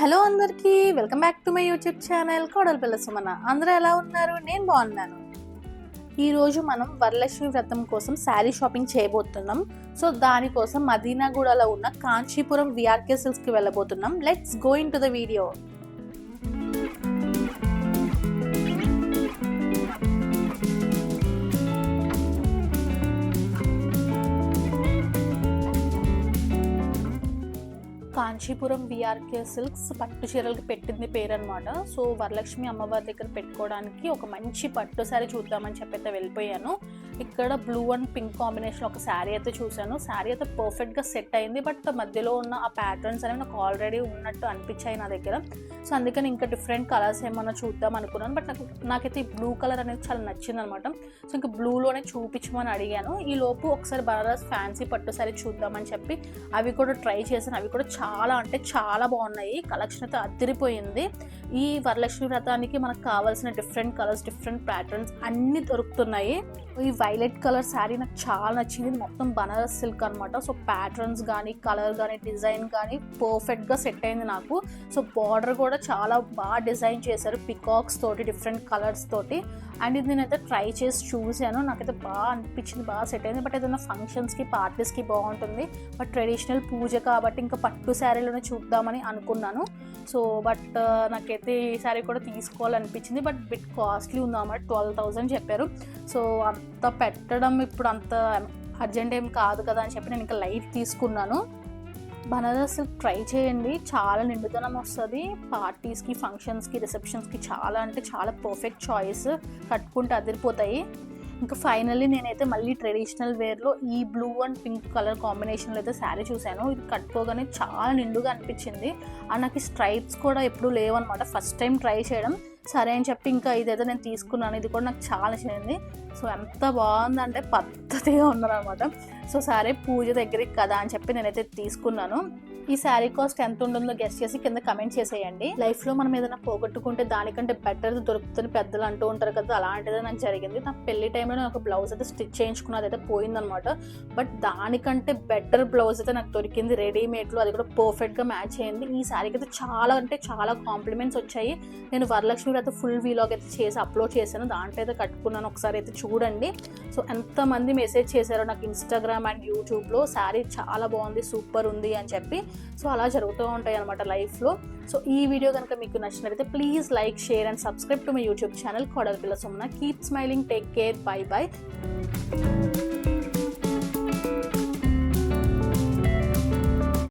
Hello అందరికీ welcome back to my YouTube channel Kodala Pilla Sumana. అందరూ ఎలా ఉన్నారు? నేను బాగున్నాను. ఈరోజు మనం వరలక్ష్మి వ్రతం కోసం శారీ షాపింగ్ చేయబోతున్నాం. సో దానికోసం మదీనాగూడలో ఉన్న కాంచీపురం విఆర్కే సిల్స్కి వెళ్ళబోతున్నాం. Let's go into the video Kanchipuram VRK silks పట్టు చీరలకి పెట్టింది పేరు అనమాట సో వరలక్ష్మి అమ్మవారి దగ్గర పెట్టుకోవడానికి ఒక మంచి పట్టు సారీ చూద్దామని చెప్పి అయితే వెళ్ళిపోయాను. ఇక్కడ బ్లూ అండ్ పింక్ కాంబినేషన్ ఒక శారీ అయితే చూశాను. శారీ అయితే పర్ఫెక్ట్గా సెట్ అయింది. బట్ మధ్యలో ఉన్న ఆ ప్యాటర్న్స్ అనేవి నాకు ఆల్రెడీ ఉన్నట్టు అనిపించాయి నా దగ్గర. సో అందుకని ఇంకా డిఫరెంట్ కలర్స్ ఏమన్నా చూద్దాం అనుకున్నాను. బట్ నాకు నాకైతే ఈ బ్లూ కలర్ అనేది చాలా నచ్చింది అనమాట సో ఇంకా బ్లూలోనే చూపించమని అడిగాను. ఈ లోపు ఒకసారి బనారస్ ఫ్యాన్సీ పట్టు శారీ చూద్దామని చెప్పి అవి కూడా ట్రై చేశాను. అవి కూడా చాలా అంటే చాలా బాగున్నాయి. కలెక్షన్ అయితే అదిరిపోయింది. ఈ వరలక్ష్మి వ్రతానికి మనకు కావాల్సిన డిఫరెంట్ కలర్స్ డిఫరెంట్ ప్యాటర్న్స్ అన్నీ దొరుకుతున్నాయి. ఈ వైలెట్ కలర్ శారీ నాకు చాలా నచ్చింది. మొత్తం బనారస్ సిల్క్ అనమాట సో ప్యాటర్న్స్ కానీ కలర్ కానీ డిజైన్ కానీ పర్ఫెక్ట్గా సెట్ అయింది నాకు. సో బార్డర్ కూడా చాలా బాగా డిజైన్ చేశారు. పికాక్స్ తోటి డిఫరెంట్ కలర్స్ తోటి. అండ్ ఇది నేనైతే ట్రై చేసి చూశాను. నాకైతే బాగా అనిపించింది బాగా సెట్ అయింది. బట్ ఏదైనా ఫంక్షన్స్కి పార్టీస్కి బాగుంటుంది. బట్ ట్రెడిషనల్ పూజ కాబట్టి ఇంకా పట్టు శారీలోనే చూద్దామని అనుకున్నాను. సో బట్ నాకైతే ఈ శారీ కూడా తీసుకోవాలనిపించింది. బట్ బిట్ కాస్ట్లీ ఉందన్నమాట ట్వెల్వ్ థౌజండ్ చెప్పారు. సో అంత పెట్టడం ఇప్పుడు అంత అర్జెంట్ ఏం కాదు కదా అని చెప్పి నేను ఇంకా లైట్ తీసుకున్నాను. బనారస్ ట్రై చేయండి. చాలా నిండుదనం వస్తుంది. పార్టీస్కి ఫంక్షన్స్కి రిసెప్షన్స్కి చాలా అంటే చాలా పర్ఫెక్ట్ చాయిస్ కట్టుకుంటే అదిరిపోతాయి. ఇంకా ఫైనల్లీ నేనైతే మళ్ళీ ట్రెడిషనల్ వేర్లో ఈ బ్లూ అండ్ పింక్ కలర్ కాంబినేషన్లో అయితే శారీ చూశాను. ఇది కట్టుకోగానే చాలా నిండుగా అనిపించింది. అండ్ నాకు స్ట్రైప్స్ కూడా ఎప్పుడూ లేవన్నమాట. ఫస్ట్ టైం ట్రై చేయడం. సరే అని చెప్పి ఇంకా ఇదైతే నేను తీసుకున్నాను. ఇది కూడా నాకు చాలా నచ్చింది సో ఎంత బాగుందంటే పద్ధతిగా ఉన్నారనమాట సో సరే పూజ దగ్గరికి కదా అని చెప్పి నేనైతే తీసుకున్నాను. ఈ శారీ కాస్ట్ ఎంత ఉంటుందో గెస్ట్ చేసి కింద కమెంట్ చేసేయండి. లైఫ్లో మనం ఏదైనా పోగొట్టుకుంటే దానికంటే బెటర్ దొరుకుతుంది. పెద్దలు అంటూ ఉంటారు కదా అలాంటిదే నాకు జరిగింది. నా పెళ్ళి టైంలో నాకు ఒక బ్లౌజ్ అయితే స్టిచ్ చేయించుకున్నది అయితే పోయిందనమాట బట్ దానికంటే బెటర్ బ్లౌజ్ అయితే నాకు దొరికింది రెడీమేడ్లో. అది కూడా పర్ఫెక్ట్గా మ్యాచ్ అయింది. ఈ శారీకి అయితే చాలా అంటే చాలా కాంప్లిమెంట్స్ వచ్చాయి. నేను వరలక్ష్మి అయితే ఫుల్ వీలాగ్ అయితే చేసి అప్లోడ్ చేశాను. దాంట్లో అయితే కట్టుకున్నాను. ఒకసారి అయితే చూడండి. సో ఎంతమంది మెసేజ్ చేశారో నాకు ఇన్స్టాగ్రామ్ అండ్ యూట్యూబ్లో శారీ చాలా బాగుంది సూపర్ ఉంది అని చెప్పి. సో అలా జరుగుతూ ఉంటాయి అనమాట లైఫ్లో. సో ఈ వీడియో కనుక మీకు నచ్చినట్లయితే please like share and subscribe to my YouTube channel Kodala Pilla Sumana keep smiling take care bye bye.